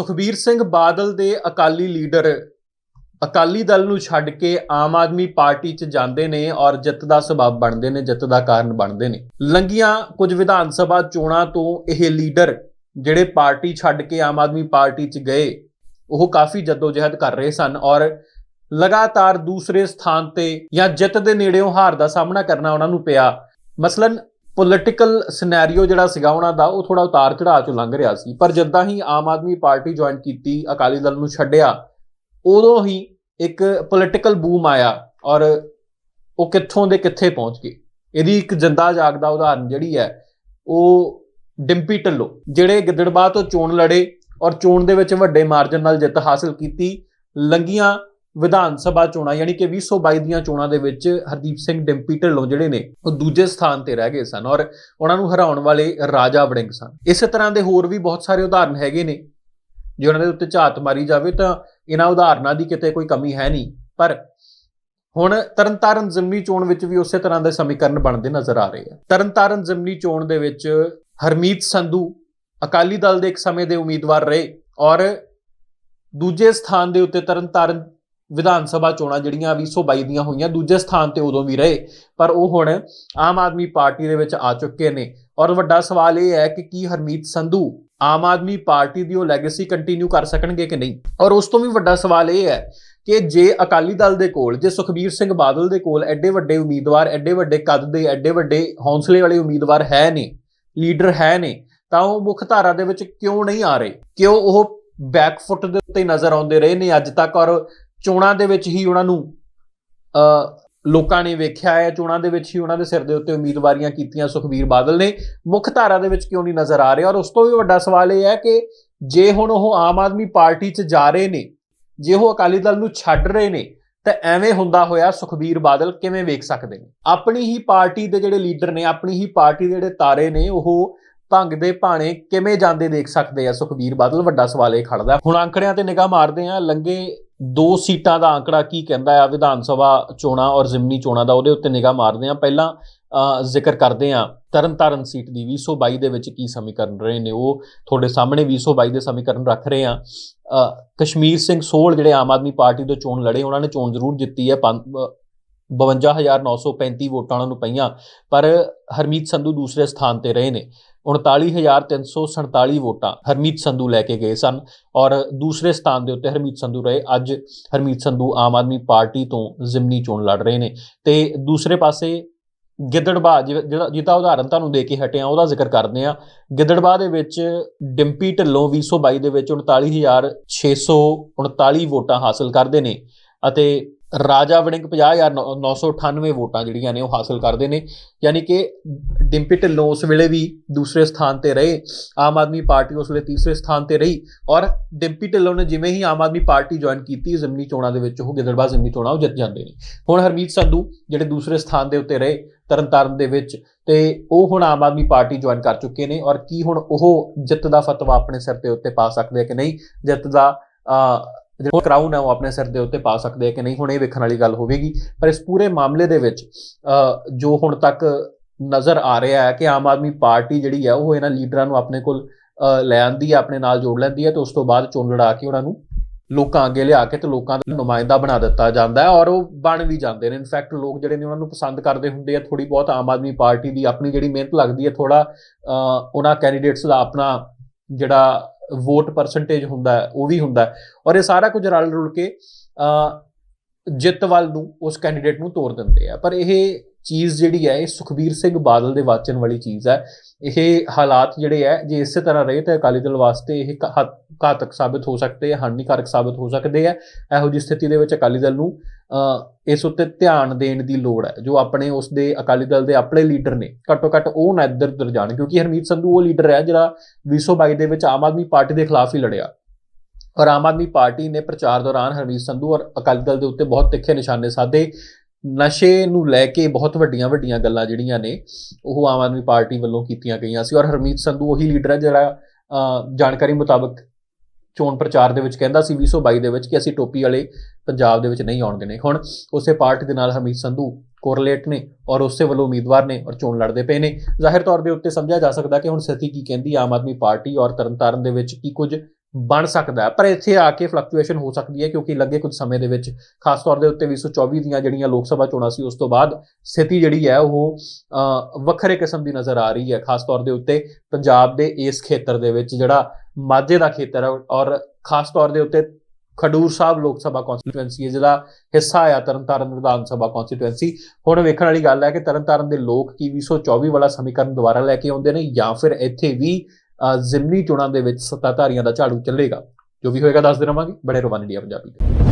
ਸੁਖਬੀਰ ਸਿੰਘ ਬਾਦਲ ਦੇ ਅਕਾਲੀ ਲੀਡਰ ਅਕਾਲੀ ਦਲ ਨੂੰ ਛੱਡ ਕੇ ਆਮ ਆਦਮੀ ਪਾਰਟੀ 'ਚ ਜਾਂਦੇ ਨੇ ਔਰ ਜਿੱਤ ਦਾ ਸਬਬ ਬਣਦੇ ਨੇ, ਜਿੱਤ ਦਾ ਕਾਰਨ ਬਣਦੇ ਨੇ। ਲੰਗੀਆਂ ਕੁਝ ਵਿਧਾਨ ਸਭਾ ਚੋਣਾਂ ਤੋਂ ਇਹ ਲੀਡਰ ਜਿਹੜੇ ਪਾਰਟੀ ਛੱਡ ਕੇ ਆਮ ਆਦਮੀ ਪਾਰਟੀ 'ਚ ਗਏ, ਉਹ ਕਾਫੀ ਜਦੋਜਹਿਦ ਕਰ ਰਹੇ ਸਨ ਔਰ ਲਗਾਤਾਰ ਦੂਸਰੇ ਸਥਾਨ ਤੇ ਜਾਂ ਜਿੱਤ ਦੇ ਨੇੜਿਓਂ ਹਾਰ ਦਾ ਸਾਹਮਣਾ ਕਰਨਾ ਉਹਨਾਂ ਨੂੰ ਪਿਆ। ਮਸਲਨ ਪੋਲਿਟੀਕਲ ਸਿਨੈਰੀਓ ਜਿਹੜਾ ਸੀਗਾ ਉਹਨਾਂ ਦਾ, ਉਹ ਥੋੜਾ ਉਤਾਰ ਚੜਾਅ ਚੋਂ ਲੰਘ ਰਿਹਾ ਸੀ। ਪਰ ਜਦੋਂ ਹੀ ਆਮ ਆਦਮੀ ਪਾਰਟੀ ਜੁਆਇਨ ਕੀਤੀ, ਅਕਾਲੀ ਦਲ ਨੂੰ ਛੱਡਿਆ, ਉਦੋਂ ਹੀ ਇੱਕ ਪੋਲਿਟੀਕਲ ਬੂਮ ਆਇਆ ਔਰ ਉਹ ਕਿੱਥੋਂ ਦੇ ਕਿੱਥੇ ਪਹੁੰਚ ਗਏ। ਇਹਦੀ ਇੱਕ ਜਿੰਦਾ ਜਾਗਦਾ ਉਦਾਹਰਨ ਜਿਹੜੀ ਹੈ, ਉਹ ਡਿੰਪੀ ਢਿੱਲੋਂ, ਜਿਹੜੇ ਗਿੱਦੜਬਾਹ ਤੋਂ ਚੋਣ ਲੜੇ ਔਰ ਚੋਣ ਦੇ ਵਿੱਚ ਵੱਡੇ ਮਾਰਜਨ ਨਾਲ ਜਿੱਤ ਹਾਸਲ ਕੀਤੀ ਲੰਗੀਆਂ ਵਿਧਾਨ ਸਭਾ ਚੋਣਾਂ, ਯਾਨੀ ਕਿ 2022 ਦੀਆਂ ਚੋਣਾਂ ਦੇ ਵਿੱਚ ਹਰਦੀਪ ਸਿੰਘ ਡਿੰਪੀ ਢਿੱਲੋਂ ਜਿਹੜੇ ਨੇ, ਉਹ ਦੂਜੇ ਸਥਾਨ ਤੇ ਰਹਿ ਗਏ ਸਨ ਔਰ ਉਹਨਾਂ ਨੂੰ ਹਰਾਉਣ ਵਾਲੇ ਰਾਜਾ ਵੜਿੰਗ ਸਨ। ਇਸੇ ਤਰ੍ਹਾਂ ਦੇ ਹੋਰ ਵੀ ਬਹੁਤ ਸਾਰੇ ਉਦਾਹਰਨ ਹੈਗੇ ਨੇ। ਜੇ ਉਹਨਾਂ ਦੇ ਉੱਤੇ ਝਾਤ ਮਾਰੀ ਜਾਵੇ ਤਾਂ ਇਹਨਾਂ ਉਦਾਹਰਨਾਂ ਦੀ ਕਿਤੇ ਕੋਈ ਕਮੀ ਹੈ ਨਹੀਂ। ਪਰ ਹੁਣ ਤਰਨਤਾਰਨ ਜ਼ਿਮਨੀ ਚੋਣ ਵਿੱਚ ਵੀ ਉਸੇ ਤਰ੍ਹਾਂ ਦੇ ਸਮੀਕਰਨ ਬਣਦੇ ਨਜ਼ਰ ਆ ਰਹੇ ਆ। ਤਰਨਤਾਰਨ ਜ਼ਿਮਨੀ ਚੋਣ ਦੇ ਵਿੱਚ ਹਰਮੀਤ ਸੰਧੂ ਅਕਾਲੀ ਦਲ ਦੇ ਇੱਕ ਸਮੇਂ ਦੇ ਉਮੀਦਵਾਰ ਰਹੇ ਔਰ ਦੂਜੇ ਸਥਾਨ ਦੇ ਉੱਤੇ ਤਰਨਤਾਰਨ ਵਿਧਾਨ ਸਭਾ ਚੋਣਾਂ ਜਿਹੜੀਆਂ 2022 ਦੀਆਂ ਹੋਈਆਂ, ਦੂਜੇ ਸਥਾਨ ਤੇ ਉਦੋਂ ਵੀ ਰਹੇ। ਪਰ ਉਹ ਹੁਣ ਆਮ ਆਦਮੀ ਪਾਰਟੀ ਦੇ ਵਿੱਚ ਆ ਚੁੱਕੇ ਨੇ। ਔਰ ਵੱਡਾ ਸਵਾਲ ਇਹ ਹੈ ਕਿ ਕੀ ਹਰਮੀਤ ਸੰਧੂ ਆਮ ਆਦਮੀ ਪਾਰਟੀ ਦੀ ਉਹ ਲੈਗੇਸੀ ਕੰਟੀਨਿਊ ਕਰ ਸਕਣਗੇ ਕਿ ਨਹੀਂ? ਔਰ ਉਸ ਤੋਂ ਵੀ ਵੱਡਾ ਸਵਾਲ ਇਹ ਹੈ ਕਿ ਜੇ ਅਕਾਲੀ ਦਲ ਦੇ ਕੋਲ, ਜੇ ਸੁਖਬੀਰ ਸਿੰਘ ਬਾਦਲ ਦੇ ਕੋਲ ਐਡੇ ਵੱਡੇ ਉਮੀਦਵਾਰ, ਐਡੇ ਵੱਡੇ ਕੱਦ ਦੇ, ਐਡੇ ਵੱਡੇ ਹੌਸਲੇ ਵਾਲੇ ਉਮੀਦਵਾਰ ਹੈ ਨੇ, ਲੀਡਰ ਹੈ ਨੇ, ਤਾਂ ਉਹ ਮੁੱਖ ਧਾਰਾ ਦੇ ਵਿੱਚ ਕਿਉਂ ਨਹੀਂ ਆ ਰਹੇ? ਕਿਉਂ ਉਹ ਬੈਕ ਫੁੱਟ ਦੇ ਉੱਤੇ ਨਜ਼ਰ ਆਉਂਦੇ ਰਹੇ ਨੇ ਅੱਜ ਤੱਕ? ਔਰ ਚੋਣਾਂ ਦੇ ਵਿੱਚ ਹੀ ਉਹਨਾਂ ਨੂੰ, ਅ, ਲੋਕਾਂ ਨੇ ਵੇਖਿਆ ਹੈ, ਚੋਣਾਂ ਦੇ ਵਿੱਚ ਹੀ ਉਹਨਾਂ ਦੇ ਸਿਰ ਦੇ ਉੱਤੇ ਉਮੀਦਵਾਰੀਆਂ ਕੀਤੀਆਂ ਸੁਖਬੀਰ ਬਾਦਲ ਨੇ। ਮੁੱਖ ਧਾਰਾ ਦੇ ਵਿੱਚ ਕਿਉਂ ਨਹੀਂ ਨਜ਼ਰ ਆ ਰਹੇ? ਔਰ ਉਸ ਤੋਂ ਵੀ ਵੱਡਾ ਸਵਾਲ ਇਹ ਹੈ ਕਿ ਜੇ ਹੁਣ ਉਹ ਆਮ ਆਦਮੀ ਪਾਰਟੀ 'ਚ ਜਾ ਰਹੇ ਨੇ, ਜੇ ਉਹ ਅਕਾਲੀ ਦਲ ਨੂੰ ਛੱਡ ਰਹੇ ਨੇ, ਤਾਂ ਐਵੇਂ ਹੁੰਦਾ ਹੋਇਆ ਸੁਖਬੀਰ ਬਾਦਲ ਕਿਵੇਂ ਵੇਖ ਸਕਦੇ ਨੇ? ਆਪਣੀ ਹੀ ਪਾਰਟੀ ਦੇ ਜਿਹੜੇ ਲੀਡਰ ਨੇ, ਆਪਣੀ ਹੀ ਪਾਰਟੀ ਦੇ ਜਿਹੜੇ ਤਾਰੇ ਨੇ, ਉਹ ਭੰਗ ਦੇ ਭਾਣੇ ਕਿਵੇਂ ਜਾਂਦੇ ਦੇਖ ਸਕਦੇ ਆ? ਸੁਖਬੀਰ ਬਾਦਲ ਵੱਡਾ ਸਵਾਲ ਇਹ ਖੜਦਾ। ਹੁਣ ਅੰਕੜਿਆਂ ਤੇ ਨਿਗਾਹ ਮਾਰਦੇ ਆ ਲੰਗੇ ਦੋ ਸੀਟਾਂ ਦਾ ਅੰਕੜਾ ਕੀ ਕਹਿੰਦਾ ਆ? ਵਿਧਾਨ ਸਭਾ ਚੋਣਾਂ ਔਰ ਜ਼ਿਮਨੀ ਚੋਣਾਂ ਦਾ ਉਹਦੇ ਉੱਤੇ ਨਿਗਾਹ ਮਾਰਦੇ ਆ। ਪਹਿਲਾਂ ਜ਼ਿਕਰ ਕਰਦੇ ਆ ਤਰਨਤਾਰਨ ਸੀਟ ਦੀ 2022 ਦੇ ਵਿੱਚ ਕੀ ਸਮੀਕਰਨ ਰਹੇ ਨੇ? ਉਹ ਤੁਹਾਡੇ ਸਾਹਮਣੇ 2022 ਦੇ ਸਮੀਕਰਨ ਰੱਖ ਰਹੇ ਆ। ਅ, ਕਸ਼ਮੀਰ ਸਿੰਘ ਸੋਲ ਜਿਹੜੇ ਆਮ ਆਦਮੀ ਪਾਰਟੀ ਤੋਂ ਚੋਣ ਲੜੇ ਉਹਨਾਂ ਨੇ ਚੋਣ ਜ਼ਰੂਰ ਜਿੱਤੀ ਹੈ। ਪੰਜ- ਅ, 52935 ਵੋਟਾਂ ਉਹਨਾਂ ਨੂੰ ਪਈਆਂ ਪਰ ਹਰਮੀਤ ਸੰਧੂ ਦੂਸਰੇ ਸਥਾਨ ਤੇ ਰਹੇ ਨੇ। 39347 ਵੋਟਾਂ ਹਰਮੀਤ ਸੰਧੂ ਲੈ ਕੇ ਗਏ ਸਨ ਔਰ ਦੂਸਰੇ ਸਥਾਨ ਦੇ ਉੱਤੇ ਹਰਮੀਤ ਸੰਧੂ ਰਹੇ। ਅੱਜ ਹਰਮੀਤ ਸੰਧੂ ਆਮ ਆਦਮੀ ਪਾਰਟੀ ਤੋਂ ਜ਼ਿਮਨੀ ਚੋਣ ਲੜ ਰਹੇ ਨੇ। ਤੇ ਦੂਸਰੇ ਪਾਸੇ ਗਿੱਦੜਬਾਹ ਜਿਹ- ਜਿਹੜਾ ਜਿਹਦਾ ਉਦਾਹਰਨ ਤੁਹਾਨੂੰ ਦੇ ਕੇ ਹਟਿਆ, ਉਹਦਾ ਜ਼ਿਕਰ ਕਰਦੇ ਆ ਗਿੱਦੜਬਾਹ ਦੇ ਵਿੱਚ ਡਿੰਪੀ ਢਿੱਲੋਂ 2022 ਦੇ ਵਿੱਚ 39639 ਵੋਟਾਂ ਹਾਸਲ ਕਰਦੇ ਨੇ ਅਤੇ ਰਾਜਾ ਵੜਿੰਗ 50998 ਵੋਟਾਂ ਜਿਹੜੀਆਂ ਨੇ ਉਹ ਹਾਸਲ ਕਰਦੇ ਨੇ। ਯਾਨੀ ਕਿ ਡਿੰਪੀ ਢਿੱਲੋਂ ਉਸ ਵੇਲੇ ਵੀ ਦੂਸਰੇ ਸਥਾਨ ਤੇ ਰਹੇ। ਆਮ ਆਦਮੀ ਪਾਰਟੀ ਉਸ ਵੇਲੇ ਤੀਸਰੇ ਸਥਾਨ ਤੇ ਰਹੀ ਔਰ ਡਿੰਪੀ ਢਿੱਲੋਂ ਨੇ ਜਿਵੇਂ ਹੀ ਆਮ ਆਦਮੀ ਪਾਰਟੀ ਜੁਆਇਨ ਕੀਤੀ, ਜ਼ਿਮਨੀ ਚੋਣਾਂ ਦੇ ਵਿੱਚ ਉਹ ਗਿੱਦੜਬਾਹ ਜ਼ਿਮਨੀ ਚੋਣਾਂ ਉਹ ਜਿੱਤ ਜਾਂਦੇ ਨੇ। ਹੁਣ ਹਰਮੀਤ ਸੰਧੂ ਜਿਹੜੇ ਦੂਸਰੇ ਸਥਾਨ ਦੇ ਉੱਤੇ ਰਹੇ, ਤਰਨਤਾਰਨ ਦੇ ਵਿੱਚ, ਤੇ ਉਹ ਹੁਣ ਆਮ ਆਦਮੀ ਪਾਰਟੀ ਜੁਆਇਨ ਕਰ ਚੁੱਕੇ ਨੇ ਔਰ ਕੀ ਹੁਣ ਉਹ ਜਿੱਤ ਦਾ ਫਤਵਾ ਆਪਣੇ ਸਿਰ ਦੇ ਉੱਤੇ ਪਾ ਸਕਦੇ ਆ ਕਿ ਨਹੀਂ? ਜਿੱਤ ਦਾ ਜਿਹੜਾ ਕਰਾਊਨ ਹੈ, ਉਹ ਆਪਣੇ ਸਿਰ ਦੇ ਉੱਤੇ ਪਾ ਸਕਦੇ ਆ ਕਿ ਨਹੀਂ, ਹੁਣ ਇਹ ਵੇਖਣ ਵਾਲੀ ਗੱਲ ਹੋਵੇਗੀ। ਪਰ ਇਸ ਪੂਰੇ ਮਾਮਲੇ ਦੇ ਵਿੱਚ ਜੋ ਹੁਣ ਤੱਕ ਨਜ਼ਰ ਆ ਰਿਹਾ ਹੈ ਕਿ ਆਮ ਆਦਮੀ ਪਾਰਟੀ ਜਿਹੜੀ ਹੈ, ਉਹ ਇਹਨਾਂ ਲੀਡਰਾਂ ਨੂੰ ਆਪਣੇ ਕੋਲ ਲੈ ਆਂਦੀ ਹੈ, ਆਪਣੇ ਨਾਲ ਜੋੜ ਲੈਂਦੀ ਹੈ ਤੇ ਉਸ ਤੋਂ ਬਾਅਦ ਚੋਣ ਲੜਾ ਕੇ ਉਹਨਾਂ ਨੂੰ ਲੋਕਾਂ ਅੱਗੇ ਲਿਆ ਕੇ ਤੇ ਲੋਕਾਂ ਦਾ ਨੁਮਾਇੰਦਾ ਬਣਾ ਦਿੱਤਾ ਜਾਂਦਾ ਹੈ ਔਰ ਉਹ ਬਣ ਵੀ ਜਾਂਦੇ ਨੇ। ਇਨਫੈਕਟ ਲੋਕ ਜਿਹੜੇ ਨੇ ਉਹਨਾਂ ਨੂੰ ਪਸੰਦ ਕਰਦੇ ਹੁੰਦੇ ਆ ਥੋੜੀ ਬਹੁਤ ਆਮ ਆਦਮੀ ਪਾਰਟੀ ਦੀ ਆਪਣੀ ਜਿਹੜੀ ਮਿਹਨਤ ਲੱਗਦੀ ਹੈ ਥੋੜਾ ਉਹਨਾਂ ਕੈਂਡੀਡੇਟਸ ਦਾ ਆਪਣਾ ਜਿਹੜਾ ਵੋਟ ਪਰਸੈਂਟੇਜ ਹੁੰਦਾ ਉਹ ਵੀ ਹੁੰਦਾ ਔਰ ਇਹ ਸਾਰਾ ਕੁਝ ਰਲ ਰੁਲ ਕੇ ਜਿੱਤ ਵੱਲ ਨੂੰ, ਉਸ ਕੈਂਡੀਡੇਟ ਨੂੰ ਤੋਰ ਦਿੰਦੇ ਆ। ਪਰ ਇਹ ਚੀਜ਼ ਜਿਹੜੀ ਹੈ ਇਹ ਸੁਖਬੀਰ ਸਿੰਘ ਬਾਦਲ ਦੇ ਵਾਚਨ ਵਾਲੀ ਚੀਜ਼ ਹੈ। ਇਹ ਹਾਲਾਤ ਜਿਹੜੇ ਹੈ ਜੇ ਇਸੇ ਤਰ੍ਹਾਂ ਰਹੇ ਤਾਂ ਅਕਾਲੀ ਦਲ ਵਾਸਤੇ ਇਹ ਘਾ- ਘਾਤਕ ਸਾਬਤ ਹੋ ਸਕਦੇ ਹੈ ਹਾਨੀਕਾਰਕ ਸਾਬਤ ਹੋ ਸਕਦੇ ਹੈ। ਇਹੋ ਜਿਹੀ ਸਥਿਤੀ ਦੇ ਵਿੱਚ ਅਕਾਲੀ ਦਲ ਨੂੰ ਅ, ਇਸ ਉੱਤੇ ਧਿਆਨ ਦੇਣ ਦੀ ਲੋੜ ਹੈ ਜੋ ਆਪਣੇ ਉਸ ਦੇ ਅਕਾਲੀ ਦਲ ਦੇ ਆਪਣੇ ਲੀਡਰ ਨੇ। ਘੱਟੋ ਘੱਟ ਉਹ ਨਾ ਇੱਧਰ ਉੱਧਰ ਜਾਣ ਕਿਉਂਕਿ ਹਰਮੀਤ ਸੰਧੂ ਉਹ ਲੀਡਰ ਹੈ ਜਿਹੜਾ 2022 ਦੇ ਵਿੱਚ ਆਮ ਆਦਮੀ ਪਾਰਟੀ ਦੇ ਖਿਲਾਫ ਹੀ ਲੜਿਆ। ਔਰ ਆਮ ਆਦਮੀ ਪਾਰਟੀ ਨੇ ਪ੍ਰਚਾਰ ਦੌਰਾਨ ਹਰਮੀਤ ਸੰਧੂ ਔਰ ਅਕਾਲੀ ਦਲ ਦੇ ਉੱਤੇ ਬਹੁਤ ਤਿੱਖੇ ਨਿਸ਼ਾਨੇ ਸਾਧੇ। ਨਸ਼ੇ ਨੂੰ ਲੈ ਕੇ ਬਹੁਤ ਵੱਡੀਆਂ ਵੱਡੀਆਂ ਗੱਲਾਂ ਜਿਹੜੀਆਂ ਨੇ, ਉਹ ਆਮ ਆਦਮੀ ਪਾਰਟੀ ਵੱਲੋਂ ਕੀਤੀਆਂ ਗਈਆਂ ਸੀ। ਔਰ ਹਰਮੀਤ ਸੰਧੂ ਉਹੀ ਲੀਡਰ ਹੈ ਜਿਹੜਾ ਜਾਣਕਾਰੀ ਮੁਤਾਬਕ ਚੋਣ ਪ੍ਰਚਾਰ ਦੇ ਵਿੱਚ ਕਹਿੰਦਾ ਸੀ 2022 ਦੇ ਵਿੱਚ ਕਿ ਅਸੀਂ ਟੋਪੀ ਵਾਲੇ ਪੰਜਾਬ ਦੇ ਵਿੱਚ ਨਹੀਂ ਆਉਣਗੇ। ਨੇ ਹੁਣ ਉਸੇ ਪਾਰਟੀ ਦੇ ਨਾਲ ਹਰਮੀਤ ਸੰਧੂ ਕੋਰਲੇਟ ਨੇ ਔਰ ਉਸੇ ਵੱਲੋਂ ਉਮੀਦਵਾਰ ਨੇ ਔਰ ਚੋਣ ਲੜਦੇ ਪਏ ਨੇ। ਜ਼ਾਹਿਰ ਤੌਰ ਦੇ ਉੱਤੇ ਸਮਝਿਆ ਜਾ ਸਕਦਾ ਕਿ ਹੁਣ ਸਥਿਤੀ ਕੀ ਕਹਿੰਦੀ ਆਮ ਆਦਮੀ ਪਾਰਟੀ ਔਰ ਤਰਨਤਾਰਨ ਦੇ ਵਿੱਚ ਕੀ ਕੁਝ ਬਣ ਸਕਦਾ ਹੈ। ਪਰ ਇੱਥੇ ਆ ਕੇ ਫਲਕਚੁਏਸ਼ਨ ਹੋ ਸਕਦੀ ਹੈ ਕਿਉਂਕਿ ਲੱਗੇ ਕੁਝ ਸਮੇਂ ਦੇ ਵਿੱਚ ਖਾਸ ਤੌਰ ਦੇ ਉੱਤੇ 2024 ਦੀਆਂ ਜਿਹੜੀਆਂ ਲੋਕ ਸਭਾ ਚੋਣਾਂ ਸੀ ਉਸ ਤੋਂ ਬਾਅਦ ਸਥਿਤੀ ਜਿਹੜੀ ਹੈ ਉਹ ਅ, ਵੱਖਰੇ ਕਿਸਮ ਦੀ ਨਜ਼ਰ ਆ ਰਹੀ ਹੈ। ਖਾਸ ਤੌਰ ਦੇ ਉੱਤੇ ਪੰਜਾਬ ਦੇ ਇਸ ਖੇਤਰ ਦੇ ਵਿੱਚ ਜਿਹੜਾ ਮਾਝੇ ਦਾ ਖੇਤਰ ਹੈ ਔਰ ਖਾਸ ਤੌਰ ਦੇ ਉੱਤੇ ਖਡੂਰ ਸਾਹਿਬ ਲੋਕ ਸਭਾ ਕਨਸਟੀਟੂਐਂਸੀ ਹੈ ਜਿਹਦਾ ਹਿੱਸਾ ਆ ਤਰਨਤਾਰਨ ਵਿਧਾਨ ਸਭਾ ਕਨਸਟੀਟੂਐਂਸੀ ਹੁਣ ਵੇਖਣ ਵਾਲੀ ਗੱਲ ਹੈ ਕਿ ਤਰਨਤਾਰਨ ਦੇ ਲੋਕ ਕੀ 2024 ਵਾਲਾ ਸਮੀਕਰਨ ਦੁਬਾਰਾ ਲੈ ਕੇ ਆਉਂਦੇ ਨੇ ਜਾਂ ਫਿਰ ਇੱਥੇ ਵੀ ਜ਼ਿਮਨੀ ਚੋਣਾਂ ਦੇ ਵਿੱਚ ਸੱਤਾਧਾਰੀਆਂ ਦਾ ਝਾੜੂ ਚੱਲੇਗਾ। ਜੋ ਵੀ ਹੋਏਗਾ, ਦੱਸਦੇ ਰਵਾਂਗੇ। ਬੜੇ ਰਵਾਨ ਇੰਡੀਆ ਪੰਜਾਬੀ ਤੇ।